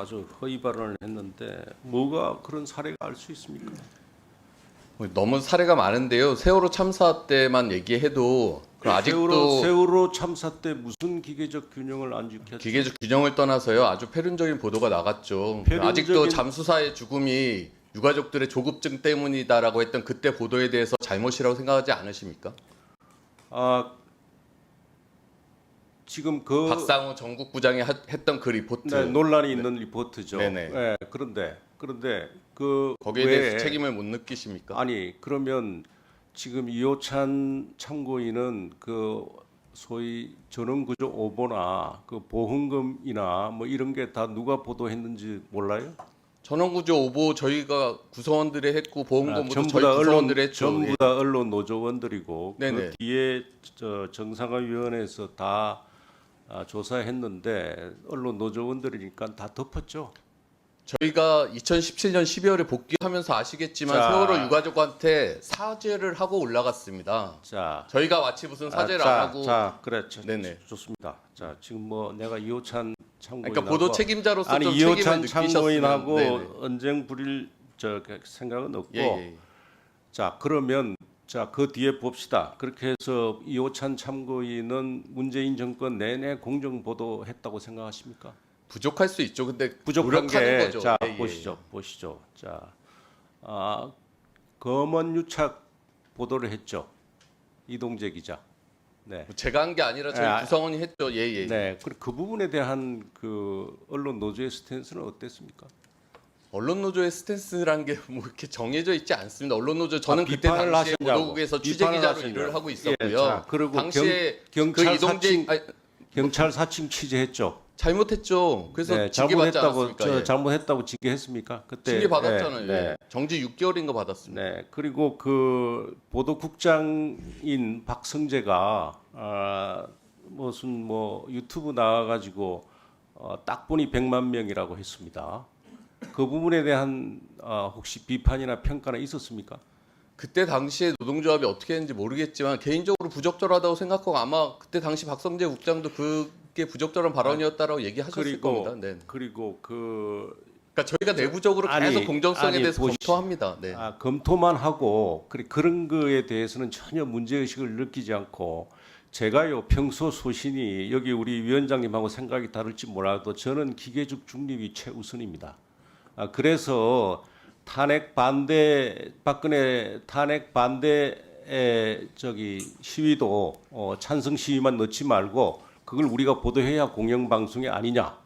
아주 허위 발언을 했는데 뭐가 그런 사례가 알 수 있습니까? 뭐 너무 사례가 많은데요. 세월호 참사 때만 얘기해도 그럼 아직도 세월호, 세월호 참사 때 무슨 기계적 균형을 안 지켰죠? 기계적 균형을 떠나서요. 아주 폐륜적인 보도가 나갔죠. 폐륜적인- 아직도 잠수사의 죽음이 유가족들의 조급증 때문이다라고 했던 그때 보도에 대해서 잘못이라고 생각하지 않으십니까? 아 지금 그 박상우 전국부장이 하- 했던 그 리포트 네, 논란이 있는 리포트죠. 네네. 네, 그런데 그런데 그 거기에 외에- 대해서 책임을 못 느끼십니까? 아니 그러면 지금 이호찬 참고인은 그 소위 전원구조 오보나 그 보험금이나 뭐 이런 게 다 누가 보도했는지 몰라요? 전원구조 오보 저희가 구성원들이 했고 보험금도 전부 저희 다 언론 구성원들이 했죠. 전부 다 언론 노조원들이고 네네. 그 뒤에 저 정상화위원회에서 다 아, 조사했는데 언론 노조원들이니까 다 덮었죠. 저희가 2017년 12월에 복귀하면서 아시겠지만 자. 세월호 유가족한테 사죄를 하고 올라갔습니다. 자, 저희가 마치 무슨 사죄를 아, 자, 안 하고 자, 그래, 자, 네네. 좋습니다. 자, 지금 뭐 내가 이호찬 참고인 그러니까 보도 책임자로서 아니 좀 이호찬 참고인하고 느끼셨으면 언쟁 부릴 저 생각은 없고 예, 예. 자 그러면 자 그 뒤에 봅시다. 그렇게 해서 이호찬 참고인은 문재인 정권 내내 공정 보도했다고 생각하십니까? 부족할 수 있죠. 근데 부족한 게 거죠. 자 예, 예. 보시죠, 보시죠. 자, 아 검언 유착 보도를 했죠. 이동재 기자. 네. 제가 한 게 아니라 저희 예, 아- 구성원이 했죠. 예, 예. 네. 그, 그 부분에 대한 그 언론 노조의 스탠스는 어땠습니까? 언론 노조의 스탠스란 게 뭐 이렇게 정해져 있지 않습니다. 언론 노조 저는 아, 그때 비판을 당시에 하셨냐고. 보도국에서 취재 비판을 기자로 하셨냐고. 일을 하고 예, 있었고요. 자, 그리고 당시에 경- 그 경찰 이동재 사칭- 아니, 경찰 사칭 취재했죠. 잘못했죠. 그래서 네, 징계 받지 잘못했다고 않았습니까? 저 예. 잘못했다고 징계했습니까? 그때 징계 받았잖아요. 네, 예. 정지 6개월인가 받았습니다. 네. 그리고 그 보도국장인 박성재가 아, 무슨 뭐 유튜브 나와가지고 어, 딱 보니 100만 명이라고 했습니다. 그 부분에 대한 어, 혹시 비판이나 평가는 있었습니까? 그때 당시에 노동조합이 어떻게 했는지 모르겠지만 개인적으로 부적절하다고 생각하고 아마 그때 당시 박성재 국장도 그게 부적절한 발언이었다라고 얘기하셨을 그리고 겁니다. 네. 그리고 그 그러니까 저희가 내부적으로 아니, 계속 공정성에 아니, 대해서 보시- 검토합니다. 네. 아, 검토만 하고 그래, 그런 거에 대해서는 전혀 문제 의식을 느끼지 않고 제가요 평소 소신이 여기 우리 위원장님하고 생각이 다를지 몰라도 저는 기계적 중립이 최우선입니다. 아, 그래서 탄핵 반대 박근혜 탄핵 반대에 저기 시위도 어, 찬성 시위만 넣지 말고 그걸 우리가 보도해야 공영 방송이 아니냐.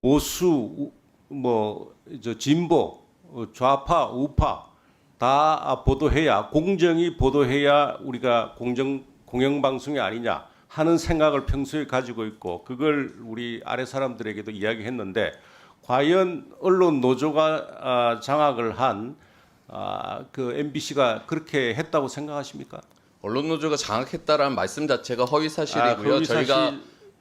보수 뭐 저 진보 어, 좌파 우파 다 보도해야 공정히 보도해야 우리가 공정 공영 방송이 아니냐 하는 생각을 평소에 가지고 있고 그걸 우리 아래 사람들에게도 이야기했는데 과연 언론 노조가 아, 장악을 한 아, 그 MBC가 그렇게 했다고 생각하십니까? 언론 노조가 장악했다라는 말씀 자체가 허위 사실이고요. 아, 허위 사실- 저희가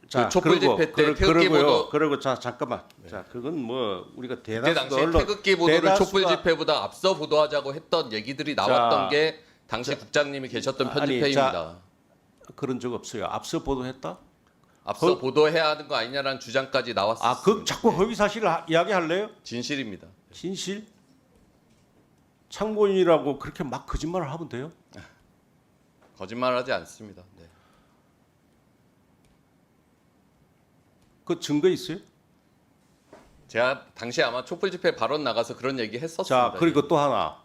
자, 그 촛불 그리고- 집회 때 태극기. 보도- 그리고 자 잠깐만. 자 그건 뭐 우리가 대다수 당시에 언론 태극기 보도를 대다수가- 촛불 집회보다 앞서 보도하자고 했던 얘기들이 나왔던 자, 게 당시 국장님이 계셨던 아니, 편집회입니다. 그런 적 없어요. 앞서 보도했다? 앞서 허- 보도해야 하는 거 아니냐라는 주장까지 나왔습니다. 아, 그 자꾸 허위 사실을 하- 이야기할래요? 진실입니다. 진실? 참고인이라고 그렇게 막 거짓말을 하면 돼요? 거짓말하지 않습니다. 네. 그 증거 있어요? 제가 당시 아마 촛불 집회 발언 나가서 그런 얘기 했었습니다. 자, 그리고 또 하나.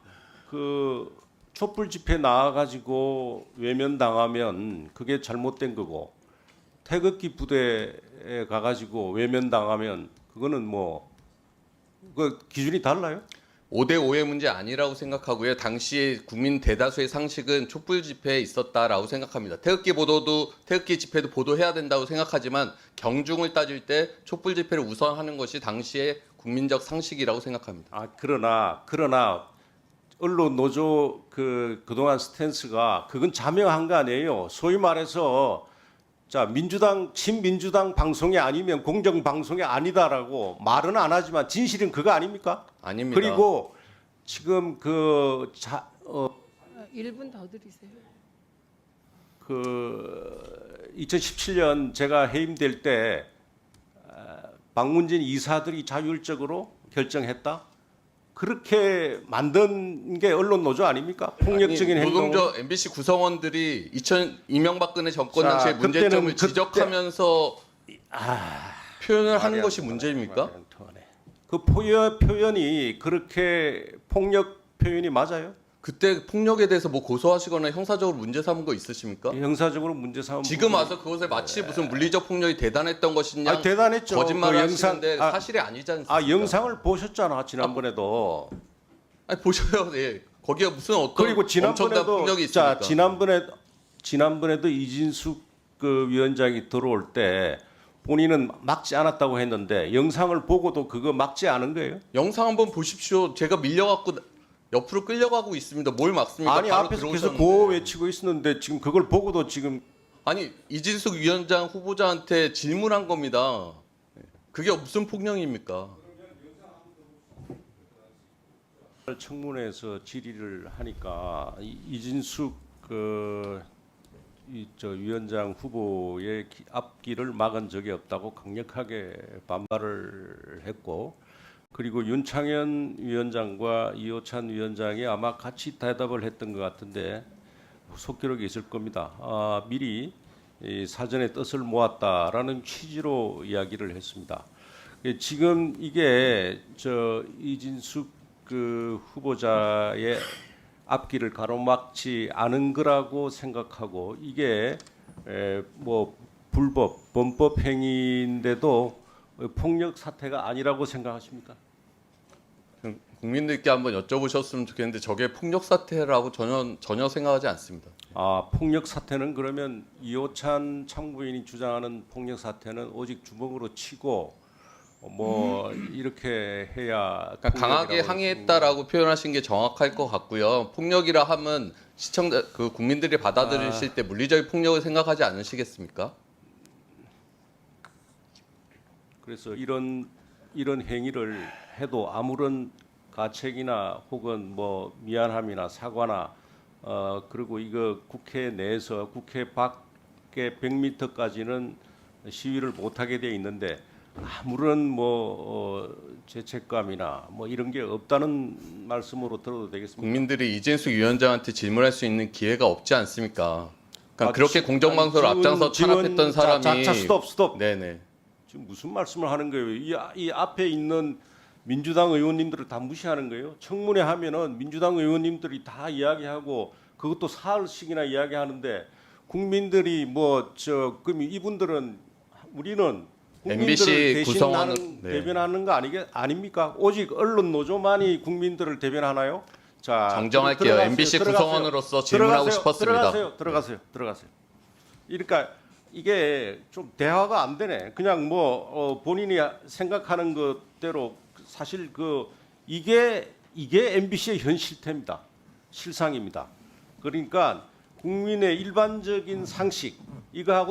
그 촛불 집회 나와 가지고 외면 당하면 그게 잘못된 거고 태극기 부대에 가 가지고 외면 당하면 그거는 뭐 그 기준이 달라요? 5대 5의 문제 아니라고 생각하고요. 당시에 국민 대다수의 상식은 촛불 집회에 있었다라고 생각합니다. 태극기 보도도 태극기 집회도 보도해야 된다고 생각하지만 경중을 따질 때 촛불 집회를 우선하는 것이 당시의 국민적 상식이라고 생각합니다. 아 그러나 그러나 언론 노조 그 그동안 스탠스가 그건 자명한 거 아니에요. 소위 말해서 자 민주당 친민주당 방송이 아니면 공정 방송이 아니다라고 말은 안 하지만 진실은 그거 아닙니까? 아닙니다. 그리고 지금 그 자, 어, 1분 더 드리세요. 그 2017년 제가 해임될 때 아, 방문진 이사들이 자율적으로 결정했다. 그렇게 만든 게 언론 노조 아닙니까? 폭력적인 아니, 행동. 노동조 MBC 구성원들이 2000 이명박근혜 정권 자, 당시의 문제점을 그때- 지적하면서 표현을 하는 것이 안 문제입니까? 통하네. 그 표현 표현이 그렇게 폭력 표현이 맞아요? 그때 폭력에 대해서 뭐 고소하시거나 형사적으로 문제 삼은 거 있으십니까? 형사적으로 문제 삼은 지금 부분이- 와서 그것을 마치 무슨 물리적 폭력이 대단했던 것이냐 아, 대단했죠. 거짓말을 그 영상- 하시는데 아, 사실이 아니지 않습니까? 아 영상을 보셨잖아 지난번에도 아니, 보셔요. 예. 거기에 무슨 어떤 그리고 엄청난 지난번에도 폭력이 있습니까? 자 지난번에 지난번에도 이진숙 그 위원장이 들어올 때 본인은 막지 않았다고 했는데 영상을 보고도 그거 막지 않은 거예요? 영상 한번 보십시오. 제가 밀려갖고 옆으로 끌려가고 있습니다. 뭘 막습니까? 아니 바로 앞에서 계속 들어오셨는데. 고호 외치고 있었는데 지금 그걸 보고도 지금 아니 이진숙 위원장 후보자한테 질문한 겁니다. 그게 무슨 폭력입니까? 청문회에서 질의를 하니까 이- 이진숙 그 이 저 위원장 후보의 기- 앞길을 막은 적이 없다고 강력하게 반발을 했고 그리고 윤창현 위원장과 이호찬 위원장이 아마 같이 대답을 했던 것 같은데 속기록이 있을 겁니다. 아, 미리 이 사전에 뜻을 모았다라는 취지로 이야기를 했습니다. 예, 지금 이게 저 이진숙 그 후보자의 앞길을 가로막지 않은 거라고 생각하고 이게 에, 뭐 불법 범법 행위인데도 폭력 사태가 아니라고 생각하십니까? 국민들께 한번 여쭤보셨으면 좋겠는데 저게 폭력 사태라고 전혀 전혀 생각하지 않습니다. 아 폭력 사태는 그러면 이호찬 참고인이 주장하는 폭력 사태는 오직 주먹으로 치고 뭐 이렇게 해야 그러니까 강하게 항의했다라고 표현하신 게 정확할 것 같고요. 폭력이라 하면 시청자 그 국민들이 받아들이실 때 물리적인 폭력을 생각하지 않으시겠습니까? 그래서 이런 이런 행위를 해도 아무런 가책이나 혹은 뭐 미안함이나 사과나 어 그리고 이거 국회 내에서 국회 밖에 100m까지는 시위를 못 하게 돼 있는데 아무런 뭐 어, 죄책감이나 뭐 이런 게 없다는 말씀으로 들어도 되겠습니까? 국민들이 이진숙 위원장한테 질문할 수 있는 기회가 없지 않습니까? 그러니까 아, 그렇게 지- 공정방송을 앞장서 탄압했던 자, 사람이 자, 자, 스톱 스톱 네네. 지금 무슨 말씀을 하는 거예요? 이, 아- 이 앞에 있는 민주당 의원님들을 다 무시하는 거예요? 청문회 하면은 민주당 의원님들이 다 이야기하고 그것도 사흘씩이나 이야기하는데 국민들이 뭐 저 그럼 이분들은 우리는 국민들을 대신하는 네. 대변하는 거 아니게 아닙니까? 오직 언론 노조만이 국민들을 대변하나요? 자 정정할게요. 들어가세요. MBC 들어가세요. 구성원으로서 질문하고 들어가세요. 싶었습니다. 들어가세요. 들어가세요. 들어가세요. 그러니까 이게 좀 대화가 안 되네. 그냥 뭐 어, 본인이 생각하는 것대로 사실 그 이게 이게 MBC의 현 실태입니다. 실상입니다. 그러니까 국민의 일반적인 상식 이거하고